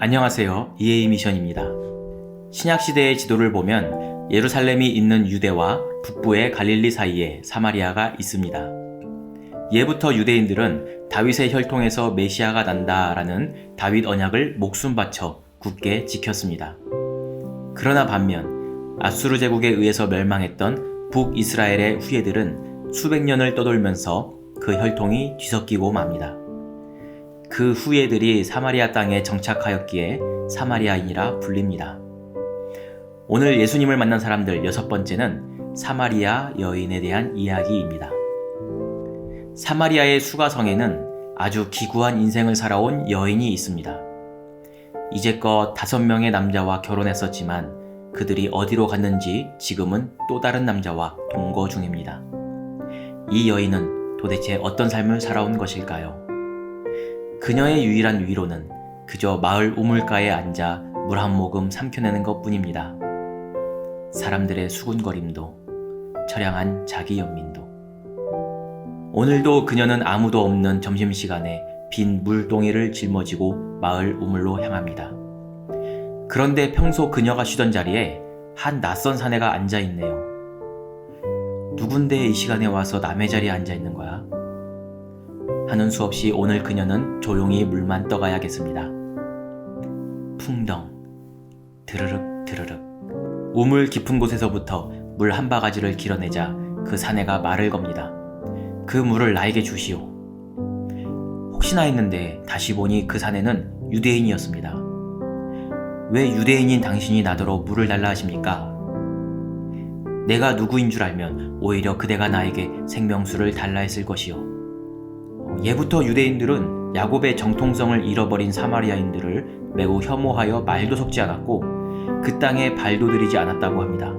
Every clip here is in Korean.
안녕하세요. EA 미션입니다. 신약 시대의 지도를 보면 예루살렘이 있는 유대와 북부의 갈릴리 사이에 사마리아가 있습니다. 예부터 유대인들은 다윗의 혈통에서 메시아가 난다라는 다윗 언약을 목숨 바쳐 굳게 지켰습니다. 그러나 반면 아수르 제국에 의해서 멸망했던 북이스라엘의 후예들은 수백 년을 떠돌면서 그 혈통이 뒤섞이고 맙니다. 그 후예들이 사마리아 땅에 정착하였기에 사마리아인이라 불립니다. 오늘 예수님을 만난 사람들 여섯 번째는 사마리아 여인에 대한 이야기입니다. 사마리아의 수가성에는 아주 기구한 인생을 살아온 여인이 있습니다. 이제껏 다섯 명의 남자와 결혼했었지만 그들이 어디로 갔는지 지금은 또 다른 남자와 동거 중입니다. 이 여인은 도대체 어떤 삶을 살아온 것일까요? 그녀의 유일한 위로는 그저 마을 우물가에 앉아 물 한 모금 삼켜내는 것 뿐입니다. 사람들의 수군거림도, 처량한 자기 연민도. 오늘도 그녀는 아무도 없는 점심시간에 빈 물동이를 짊어지고 마을 우물로 향합니다. 그런데 평소 그녀가 쉬던 자리에 한 낯선 사내가 앉아 있네요. 누군데 이 시간에 와서 남의 자리에 앉아 있는 거야? 하는 수 없이 오늘 그녀는 조용히 물만 떠가야겠습니다. 풍덩, 드르륵 드르륵. 우물 깊은 곳에서부터 물 한 바가지를 길어내자 그 사내가 말을 겁니다. 그 물을 나에게 주시오. 혹시나 했는데 다시 보니 그 사내는 유대인이었습니다. 왜 유대인인 당신이 나더러 물을 달라 하십니까? 내가 누구인 줄 알면 오히려 그대가 나에게 생명수를 달라 했을 것이요. 예부터 유대인들은 야곱의 정통성을 잃어버린 사마리아인들을 매우 혐오하여 말도 섞지 않았고 그 땅에 발도 들이지 않았다고 합니다.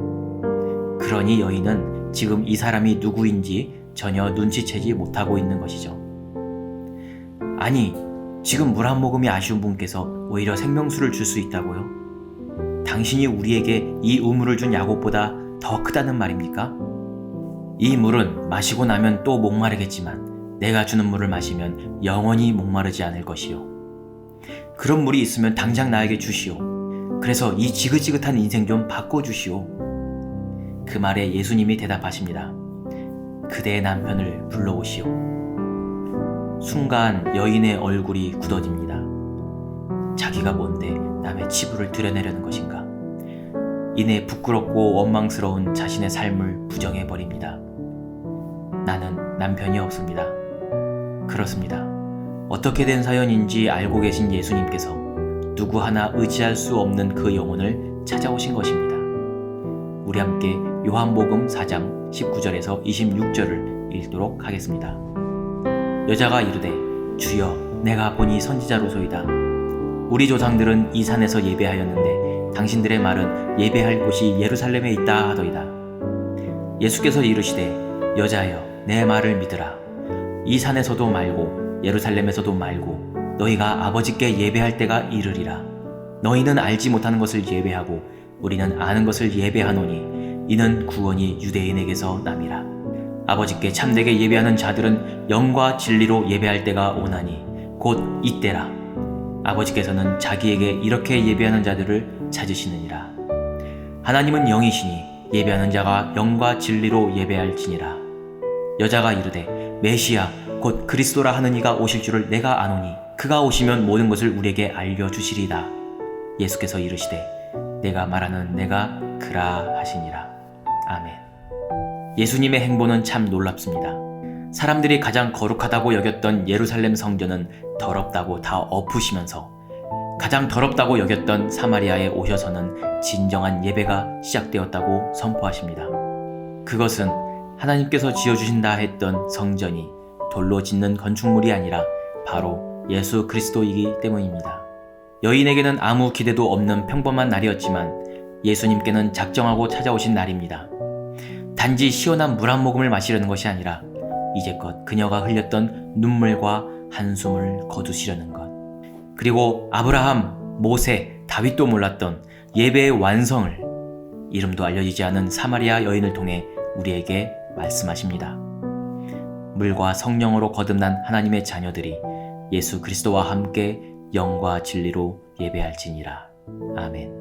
그러니 여인은 지금 이 사람이 누구인지 전혀 눈치채지 못하고 있는 것이죠. 아니, 지금 물 한 모금이 아쉬운 분께서 오히려 생명수를 줄 수 있다고요? 당신이 우리에게 이 우물을 준 야곱보다 더 크다는 말입니까? 이 물은 마시고 나면 또 목마르겠지만 내가 주는 물을 마시면 영원히 목마르지 않을 것이요. 그런 물이 있으면 당장 나에게 주시오. 그래서 이 지긋지긋한 인생 좀 바꿔주시오. 그 말에 예수님이 대답하십니다. 그대의 남편을 불러오시오. 순간 여인의 얼굴이 굳어집니다. 자기가 뭔데 남의 치부를 드러내려는 것인가? 이내 부끄럽고 원망스러운 자신의 삶을 부정해버립니다. 나는 남편이 없습니다. 그렇습니다. 어떻게 된 사연인지 알고 계신 예수님께서 누구 하나 의지할 수 없는 그 영혼을 찾아오신 것입니다. 우리 함께 요한복음 4장 19절에서 26절을 읽도록 하겠습니다. 여자가 이르되 주여 내가 보니 선지자로소이다. 우리 조상들은 이 산에서 예배하였는데 당신들의 말은 예배할 곳이 예루살렘에 있다 하더이다. 예수께서 이르시되 여자여 내 말을 믿으라. 이 산에서도 말고 예루살렘에서도 말고 너희가 아버지께 예배할 때가 이르리라. 너희는 알지 못하는 것을 예배하고 우리는 아는 것을 예배하노니 이는 구원이 유대인에게서 남이라. 아버지께 참되게 예배하는 자들은 영과 진리로 예배할 때가 오나니 곧 이때라. 아버지께서는 자기에게 이렇게 예배하는 자들을 찾으시느니라. 하나님은 영이시니 예배하는 자가 영과 진리로 예배할지니라. 여자가 이르되 메시아 곧 그리스도라 하는 이가 오실 줄을 내가 아노니 그가 오시면 모든 것을 우리에게 알려 주시리다. 예수께서 이르시되 내가 말하는 내가 그라 하시니라. 아멘. 예수님의 행보는 참 놀랍습니다. 사람들이 가장 거룩하다고 여겼던 예루살렘 성전은 더럽다고 다 엎으시면서 가장 더럽다고 여겼던 사마리아에 오셔서는 진정한 예배가 시작되었다고 선포하십니다. 그것은 하나님께서 지어주신다 했던 성전이 돌로 짓는 건축물이 아니라 바로 예수 그리스도이기 때문입니다. 여인에게는 아무 기대도 없는 평범한 날이었지만 예수님께는 작정하고 찾아오신 날입니다. 단지 시원한 물 한 모금을 마시려는 것이 아니라 이제껏 그녀가 흘렸던 눈물과 한숨을 거두시려는 것. 그리고 아브라함, 모세, 다윗도 몰랐던 예배의 완성을 이름도 알려지지 않은 사마리아 여인을 통해 우리에게 말씀하십니다. 물과 성령으로 거듭난 하나님의 자녀들이 예수 그리스도와 함께 영과 진리로 예배할지니라. 아멘.